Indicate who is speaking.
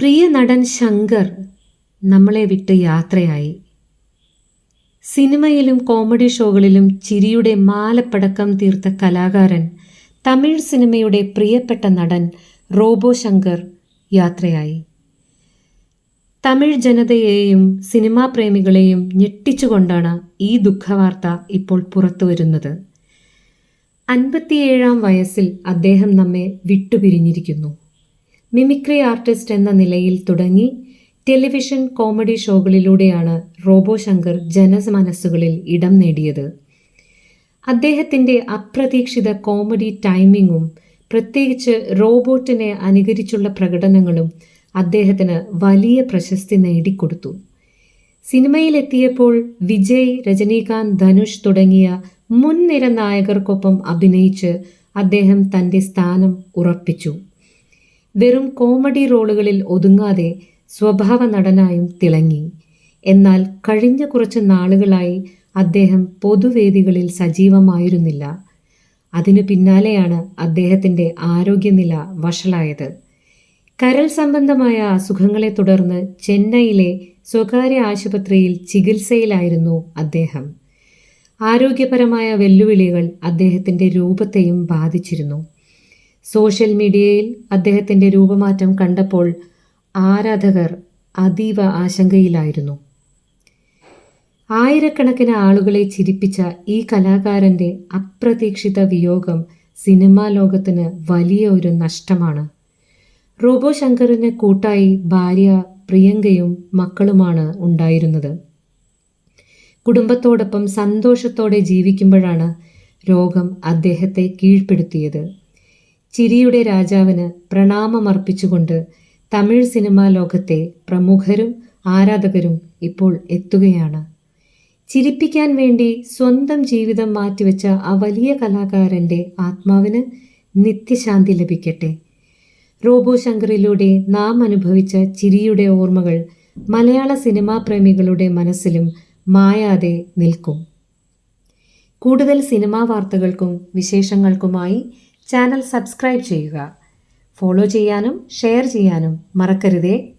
Speaker 1: പ്രിയ നടൻ ശങ്കർ നമ്മളെ വിട്ട് യാത്രയായി. സിനിമയിലും കോമഡി ഷോകളിലും ചിരിയുടെ മാലപ്പടക്കം തീർത്ത കലാകാരൻ തമിഴ് സിനിമയുടെ പ്രിയപ്പെട്ട നടൻ റോബോ ശങ്കർ യാത്രയായി. തമിഴ് ജനതയെയും സിനിമാ പ്രേമികളെയും ഞെട്ടിച്ചുകൊണ്ടാണ് ഈ ദുഃഖവാർത്ത ഇപ്പോൾ പുറത്തു വരുന്നത്. അൻപത്തിയേഴാം വയസ്സിൽ അദ്ദേഹം നമ്മെ വിട്ടുപിരിഞ്ഞിരിക്കുന്നു. മിമിക്രി ആർട്ടിസ്റ്റ് എന്ന നിലയിൽ തുടങ്ങി ടെലിവിഷൻ കോമഡി ഷോകളിലൂടെയാണ് റോബോ ശങ്കർ ജനമനസ്സുകളിൽ ഇടം നേടിയത്. അദ്ദേഹത്തിന്റെ അപ്രതീക്ഷിത കോമഡി ടൈമിങ്ങും പ്രത്യേകിച്ച് റോബോട്ടിനെ അനുകരിച്ചുള്ള പ്രകടനങ്ങളും അദ്ദേഹത്തിന് വലിയ പ്രശസ്തി നേടിക്കൊടുത്തു. സിനിമയിലെത്തിയപ്പോൾ വിജയ് രജനീകാന്ത് ധനുഷ് തുടങ്ങിയ മുൻനിര നായകർക്കൊപ്പം അഭിനയിച്ച് അദ്ദേഹം തന്റെ സ്ഥാനം ഉറപ്പിച്ചു. വെറും കോമഡി റോളുകളിൽ ഒതുങ്ങാതെ സ്വഭാവ നടനായും തിളങ്ങി. എന്നാൽ കഴിഞ്ഞ കുറച്ച് നാളുകളായി അദ്ദേഹം പൊതുവേദികളിൽ സജീവമായിരുന്നില്ല. അതിനു പിന്നാലെയാണ് അദ്ദേഹത്തിന്റെ ആരോഗ്യനില വഷളായത്. കരൾ സംബന്ധമായ അസുഖങ്ങളെ തുടർന്ന് ചെന്നൈയിലെ സ്വകാര്യ ആശുപത്രിയിൽ ചികിത്സയിലായിരുന്നു അദ്ദേഹം. ആരോഗ്യപരമായ വെല്ലുവിളികൾ അദ്ദേഹത്തിന്റെ രൂപത്തെയും ബാധിച്ചിരുന്നു. സോഷ്യൽ മീഡിയയിൽ അദ്ദേഹത്തിന്റെ രൂപമാറ്റം കണ്ടപ്പോൾ ആരാധകർ അതീവ ആശങ്കയിലായിരുന്നു. ആയിരക്കണക്കിന് ആളുകളെ ചിരിപ്പിച്ച ഈ കലാകാരന്റെ അപ്രതീക്ഷിത വിയോഗം സിനിമാ ലോകത്തിന് വലിയ ഒരു നഷ്ടമാണ്. റോബോ ശങ്കറിന് കൂട്ടായി ഭാര്യ പ്രിയങ്കയും മക്കളുമാണ് ഉണ്ടായിരുന്നത്. കുടുംബത്തോടൊപ്പം സന്തോഷത്തോടെ ജീവിക്കുമ്പോഴാണ് രോഗം അദ്ദേഹത്തെ കീഴ്പ്പെടുത്തിയത്. ചിരിയുടെ രാജാവിന് പ്രണാമമർപ്പിച്ചുകൊണ്ട് തമിഴ് സിനിമാ ലോകത്തെ പ്രമുഖരും ആരാധകരും ഇപ്പോൾ എത്തുകയാണ്. ചിരിപ്പിക്കാൻ വേണ്ടി സ്വന്തം ജീവിതം മാറ്റിവെച്ച ആ വലിയ കലാകാരന്റെ ആത്മാവിന് നിത്യശാന്തി ലഭിക്കട്ടെ. റോബോ ശങ്കറിലൂടെ നാം അനുഭവിച്ച ചിരിയുടെ ഓർമ്മകൾ മലയാള സിനിമാ പ്രേമികളുടെ മനസ്സിലും മായാതെ നിൽക്കും. കൂടുതൽ സിനിമാ വാർത്തകൾക്കും വിശേഷങ്ങൾക്കുമായി ചാനൽ സബ്സ്ക്രൈബ് ചെയ്യുക. ഫോളോ ചെയ്യാനും ഷെയർ ചെയ്യാനും മറക്കരുതേ.